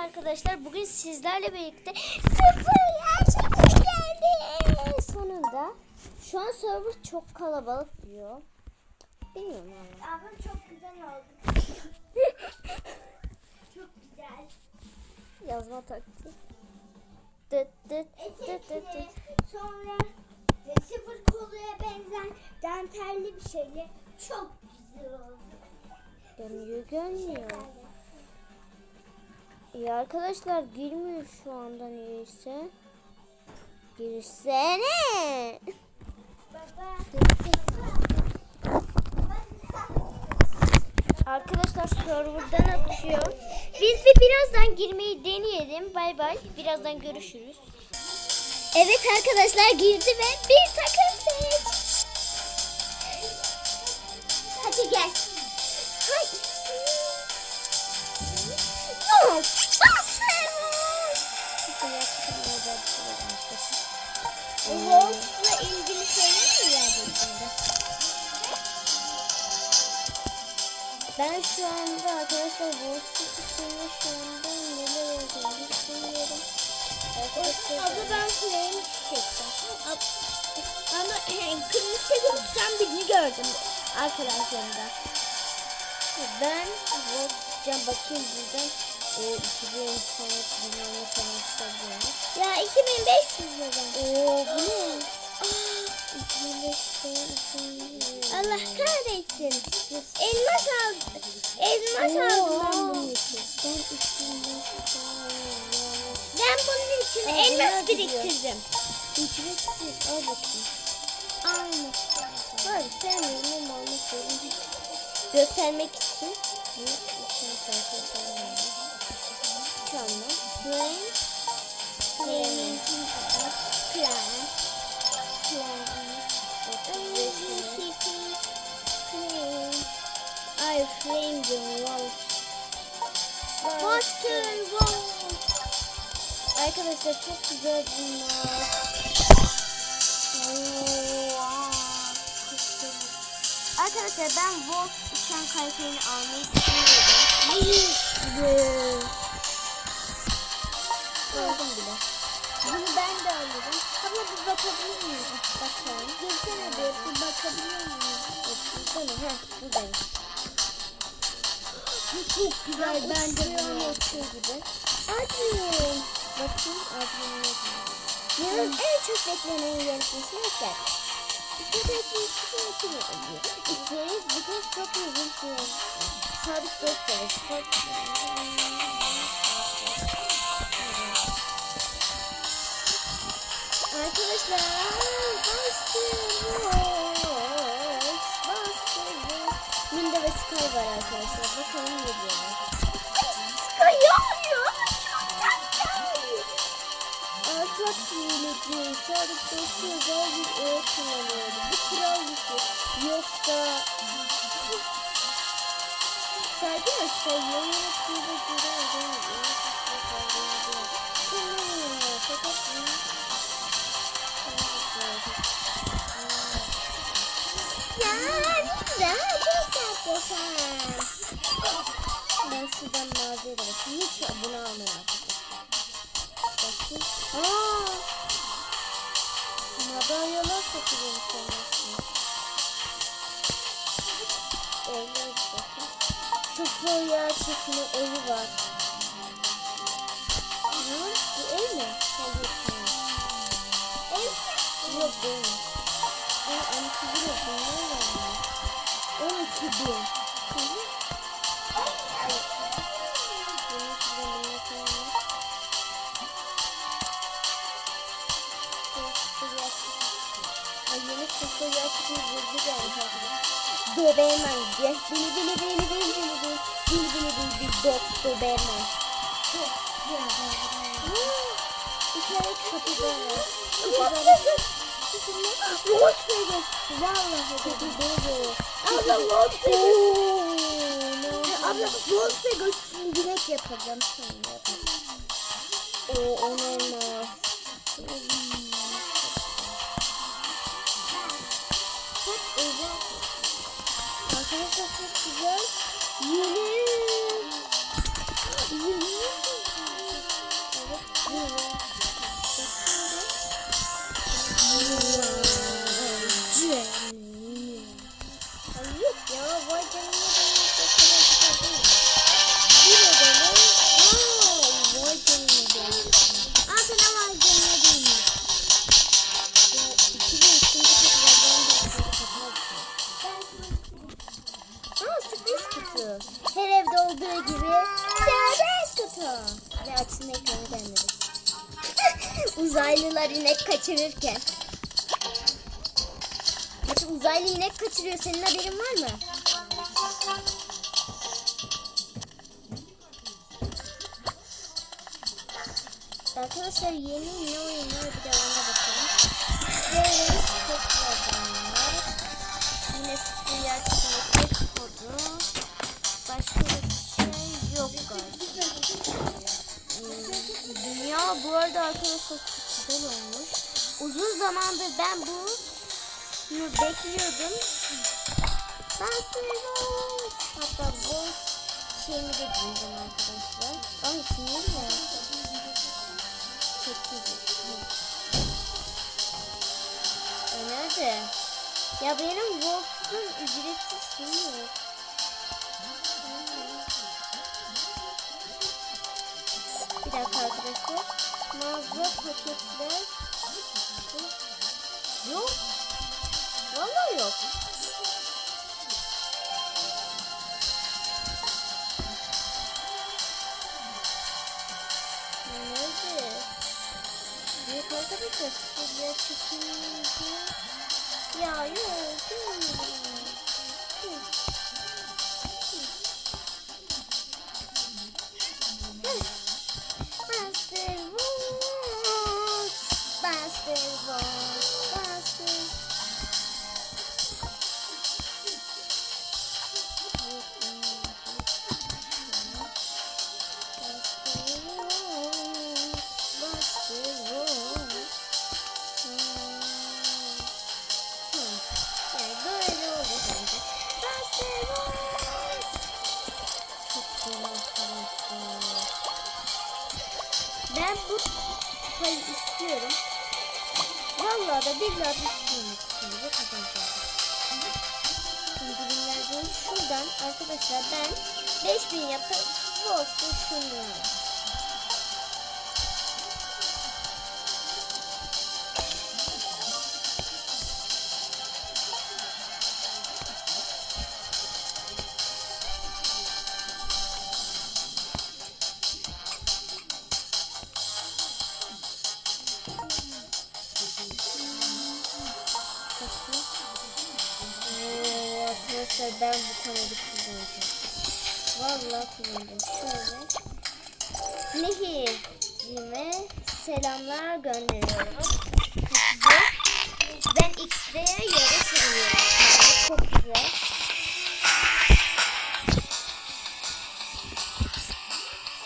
Arkadaşlar bugün sizlerle birlikte sıfır gerçekten geldi. Sonunda. Şu an server çok kalabalık diyor. Bilmiyorum valla. Ama çok güzel oldu. çok güzel. Yazma taktiği. Dıt dıt dıt dıt Etekli, dıt. sonra e, sıfır koluya benzer dantelli bir şeyle çok güzel oldu. Dönüyor görmüyor. İyi arkadaşlar girmiyor şu anda neyse. Girsene. Arkadaşlar serverdan atıyor. Biz bir birazdan girmeyi deneyelim. Bay bay. Birazdan görüşürüz. Evet arkadaşlar girdi ve bir takım seç. Wolf'la ilgili şeyler mi verdin şimdi? Ben şu anda arkadaşlar Wolf'u tutuyor şu anda neler olduğunu bilmiyorum. Arkadaşlar Abla ben flame çekeceğim. Ama kırmızı tutan birini gördüm arkadaşlarımda. ben Wolf tutacağım bakayım buradan. E, 2000 internet bilmem ne falan hesabıyorum. Ya 2500 lira. Oo bu ne? Aa, 2005 falan 2000 Allah kahretsin. Elmas aldım. Elmas aldım ben bunun için. Ben 2005 falan Ben bunun için elmas biriktirdim. Ücretsiz al bakayım. Almış. Hayır sevmiyorum ama almak. Göstermek için. Bu Çalma. Flame. Flame'in plan. Plan. Ay flame diyorum wow. Buster Wolf. Arkadaşlar çok güzel bunlar. Arkadaşlar ben Volt uçan kaykayını almayı düşünüyorum. Aldım bile. Bunu ben de alırım. Ama bir bakabilir miyim? Bakalım. Gelsene bir, bir bakabilir miyim? Mı? Heh buradaymış. Bu çok güzel. Ben de Uçuyor bunu uçuyor gibi. Admin. Bakayım adını ne. Yılın en çok beklenen yarışması nedir? Köpekçinin sıkıntı mı oluyor? İsteriz bu kez çok uzun süre. Sadık dostlarız. Çok Arkadaşlar bastırıyoruz. Bastırıyoruz. Linda ve Sky var arkadaşlar. Bakalım ne diyorlar. Kayıyor ama çok tatlı. Alçak hileci, sadık dostu özel bir öğe kullanıyordu. Bu kral dışı. Yoksa... Saygı mı? Saygı yönetimi de göre ödemiyor. Sen tatlısın. Ben şuradan mağazaya da bakayım. Hiç bunu almayın arkadaşlar. Bakayım. Aa! Madalyalar satılıyor sonrasında. Evlere bir bakın. Sıfır yer çekimi evi var. Ha? Bu ev mi? Hayır. Ev Yok değil. Aa, 12 bin yok. Var Ay yeni sıfır yer çekimi zırhı gelmiş arkadaşlar. Doberman diye. Bili bili bili bili bili bili. Bili bili bili bili. Dok Doberman. Bir kere kapıda var. Kapıda Volkswagen. Vallahi Abla Volkswagen. Ooo. Abla Volkswagen dilek yapacağım. Tamam yapalım. O olmaz. kutu. Her evde olduğu gibi serbest kutu. Ve açsın ekranı kendini. Uzaylılar inek kaçırırken. Hatta uzaylı inek kaçırıyor. Senin haberin var mı? Arkadaşlar yeni yeni oyunlar bir de ona bakalım. İşte tekrar Yine sıfır çıkıyor. Tek kodu. Başka bir şey yok galiba. Hmm, Dünya bu arada arkadaşlar güzel olmuş. Uzun zamandır ben bu bekliyordum. Ben seviyorum. Hatta bu şeyimi de giyeceğim arkadaşlar. Ay şimdi mi? Çok güzel. Nerede? Ya benim Wolf'un ücretsiz şeyi yok. Arkadaşlar. Mağaza paketler. Yok. Vallahi yok. Nerede? Yok arkadaşlar sıfırya çekildi. Ya yok. görmedim. Vallahi da billahi da istiyorum bu kupayı kazanacağım. İndirimler böyle şuradan arkadaşlar ben 5000 yapıp bu olsun arkadaşlar ben bu kanalı kullanacağım. Vallahi kullanacağım. Şöyle. Nehir'cime selamlar gönderiyorum. Size. Ben X'de yarış oynuyorum. Yani çok güzel.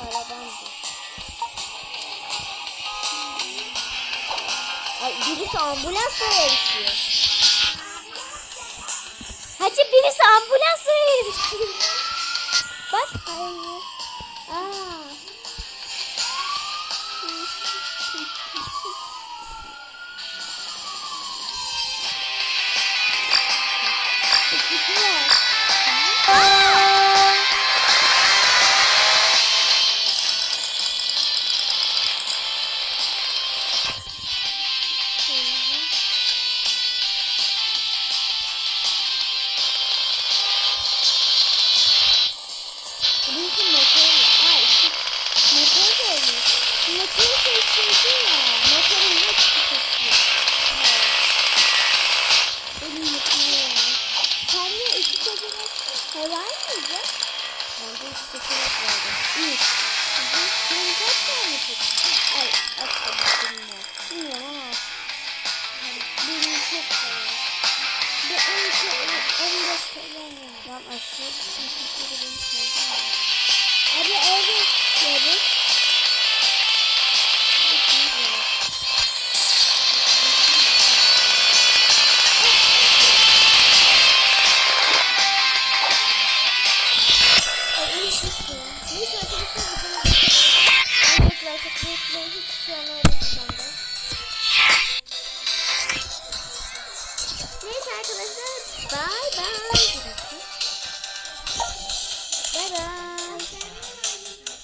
Arabam bu. Ay birisi ambulansla yarışıyor. Birisi ambulansla yarışıyor. Bak. Aa. Kolay mıydı? Bende iki seçenek vardı. Üç. Senin kaç tane seçtin? Ay atladım bilmiyorum. Bilmiyorum ama. Benim çok kolay. Bir on kere, on beş kere var. Lan sevmiyor. Abi evet. Evet. Neyse arkadaşlar bizim Evet arkadaşlar hiç şey anlamadım şu anda. Neyse arkadaşlar bye bye.